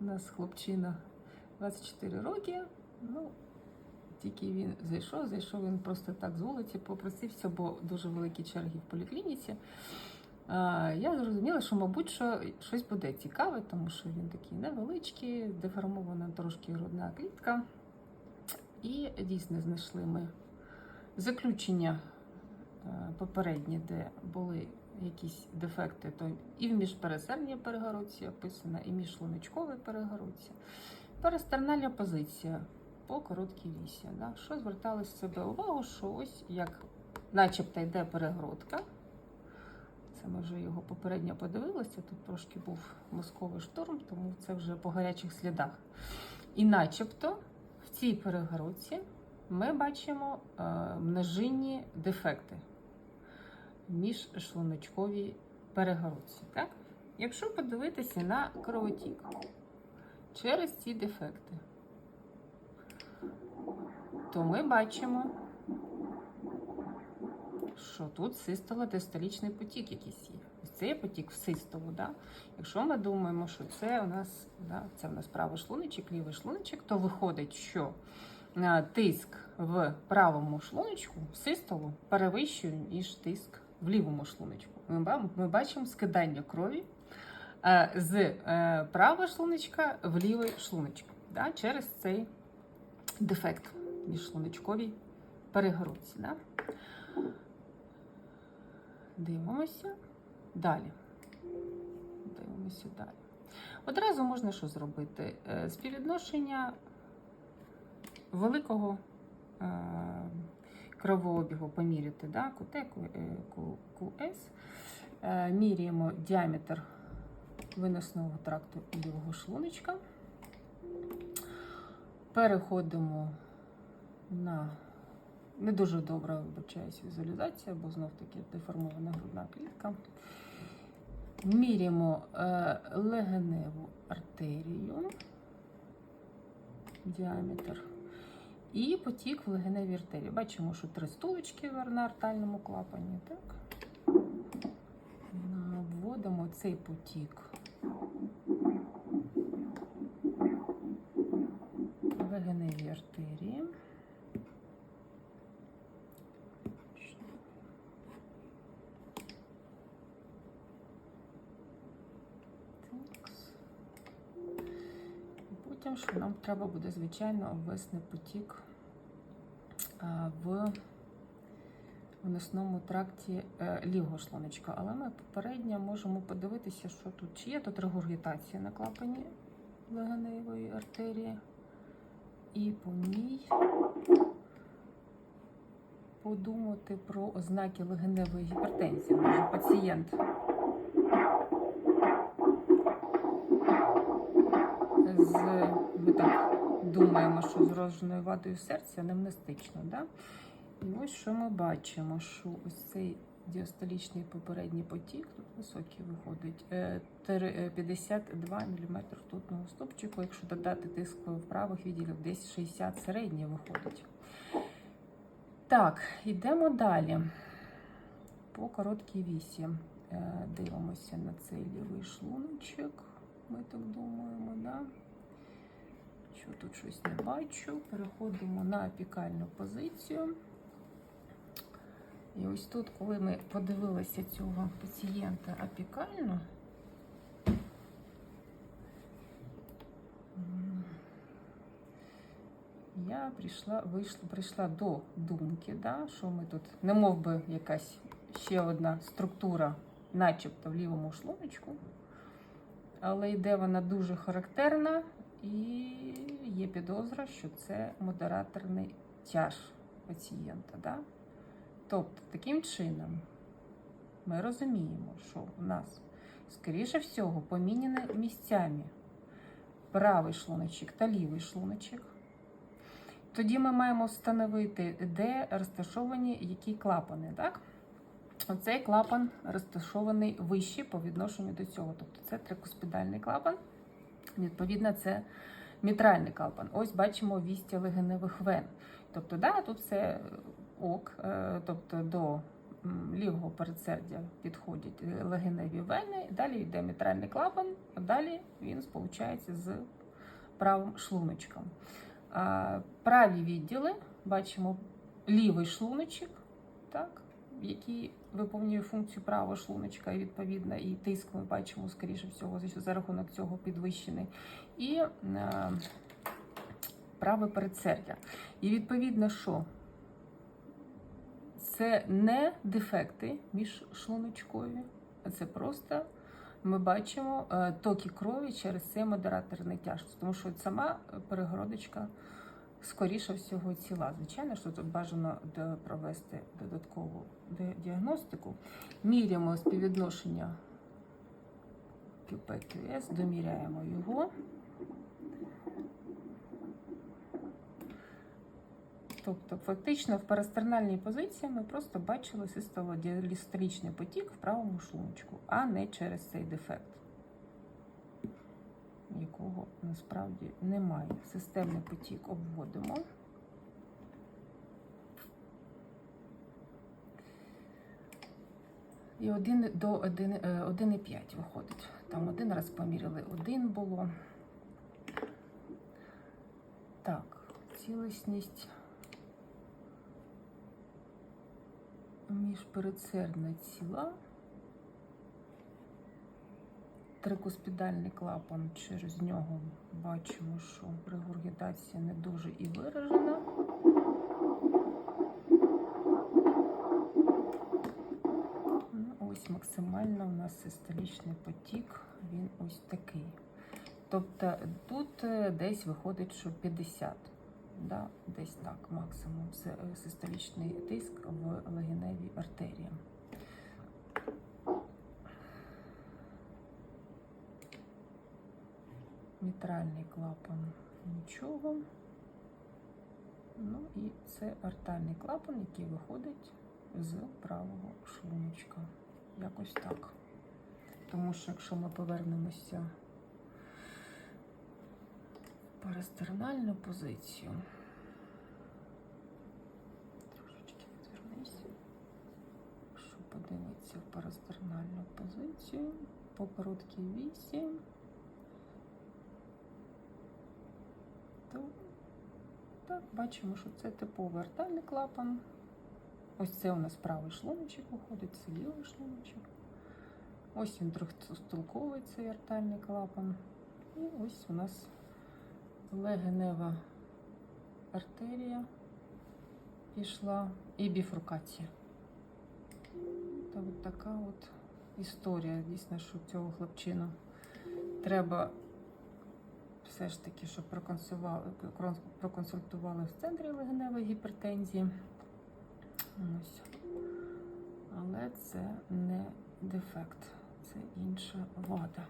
У нас хлопчина 24 роки. Ну, тільки він зайшов, зайшов він просто так з вулиці, попросився, бо дуже великі черги в поліклініці. Я зрозуміла, що, мабуть, що щось буде цікаве, тому що він такий невеличкий, деформована трошки грудна клітка. І дійсно знайшли ми заключення е, попереднє, де були якісь дефекти, то і в міжпересердній перегородці описана, і міжшлуночковій перегородці. Перестернальна позиція по короткій вісі. Да? Що звертали з себе увагу, що ось як начебто йде перегородка. Це ми вже його попередньо подивилися. Тут трошки був мозковий штурм, тому це вже по гарячих слідах. І начебто в цій перегородці ми бачимо е, множинні дефекти міжшлуночковій перегородці. Так? Якщо подивитися на кровотік через ці дефекти, то ми бачимо, що тут систоло-дистолічний потік якийсь є. Ось це є потік в систолу. Да? Якщо ми думаємо, що це у нас, да, це у нас правий шлуночок, лівий шлуночок, то виходить, що е, тиск в правому шлуночку в систолу перевищує, ніж тиск в лівому шлуночку. Ми, бачимо скидання крові е, з е, правого шлуночка в лівий шлуночок да, через цей дефект міжшлуночковій перегородці. Да? Дивимося далі. Дивимося далі. Одразу можна що зробити? Е, Співвідношення великого кровообігу поміряти, да? QT, Q- е, QS. Е, Міряємо діаметр виносного тракту лівого шлуночка. Переходимо на не дуже добра вибачаюсь, візуалізація, бо знов таки деформована грудна клітка. Міряємо е, легеневу артерію, діаметр. І потік в легеневій артерії. Бачимо, що три стулочки на артальному клапані. Так? Вводимо цей потік в легеневій артерії. Потім, що нам треба буде, звичайно, обвесний потік в виносному тракті е, лівого шлуночка. Але ми попередньо можемо подивитися, що тут чи є тут регургітація на клапані легеневої артерії. І по ній подумати про ознаки легеневої гіпертензії. Може, пацієнт з ми так думаємо, що з родженою вадою серця невместично. Да? І ось що ми бачимо, що ось цей діастолічний попередній потік, тут високий виходить, е, тер- е, 52 мм ртутного стопчику, якщо додати тиск в правих відділах, десь 60 середній виходить. Так, йдемо далі. По короткій вісі Е, дивимося на цей лівий шлуночок. Ми так думаємо, да? Що тут щось не бачу. Переходимо на апікальну позицію. І ось тут, коли ми подивилися цього пацієнта апікально, я прийшла, вийшла, прийшла до думки, да, що ми тут, не мов би якась ще одна структура, начебто в лівому шлуночку, але йде вона дуже характерна і є підозра, що це модераторний тяж пацієнта. Да? Тобто, таким чином ми розуміємо, що у нас, скоріше всього, поміняні місцями правий шлуночок та лівий шлуночок. Тоді ми маємо встановити, де розташовані які клапани. Так? Оцей клапан розташований вище по відношенню до цього. Тобто це трикоспідальний клапан. Відповідно, це мітральний клапан. Ось бачимо вістя легеневих вен. Тобто, да, тут все ок, е, тобто до лівого передсердя підходять е, легеневі вени, далі йде мітральний клапан, а далі він сполучається з правим шлуночком. Праві відділи бачимо лівий шлуночок, так, який виповнює функцію правого шлуночка, і відповідно, і тиск ми бачимо, скоріше всього, за, рахунок цього підвищений. І е, праве передсердя. І відповідно, що це не дефекти між шлуночкові, а це просто ми бачимо е, токи крові через цей модераторний тяжкість, тому що сама перегородочка скоріше всього ціла. Звичайно, що тут бажано провести додаткову діагностику. Міряємо співвідношення QP-QS, доміряємо його. Тобто, фактично в парастернальній позиції ми просто бачили систолодіалістричний потік в правому шлуночку, а не через цей дефект, якого насправді немає. Системний потік обводимо. І 1 до 1, е, 1,5 виходить. Там один раз поміряли, один було. Так, цілісність. міжпередсердна ціла, трикоспідальний клапан, через нього бачимо, що регургітація не дуже і виражена. Ну, ось максимально у нас систолічний потік, він ось такий. Тобто тут е, десь виходить, що 50 да, десь так максимум е, систолічний тиск в легеневій артерії. Мітральний клапан нічого. Ну і це артальний клапан, який виходить з правого шлуночка. Якось так. Тому що якщо ми повернемося в парастернальну позицію. Трошечки відвернись, щоб подивитися в парастернальну позицію по короткій вісі. То так, бачимо, що це типовий артальний клапан. Ось це у нас правий шлуночок виходить, це лівий шлуночок. Ось він трьохстолковий цей артальний клапан. І ось у нас легенева артерія пішла і біфуркація. Та от така от історія. Дійсно, що цього хлопчину треба все ж таки, щоб проконсультували, в центрі легеневої гіпертензії. Ось. Але це не дефект, це інша вада.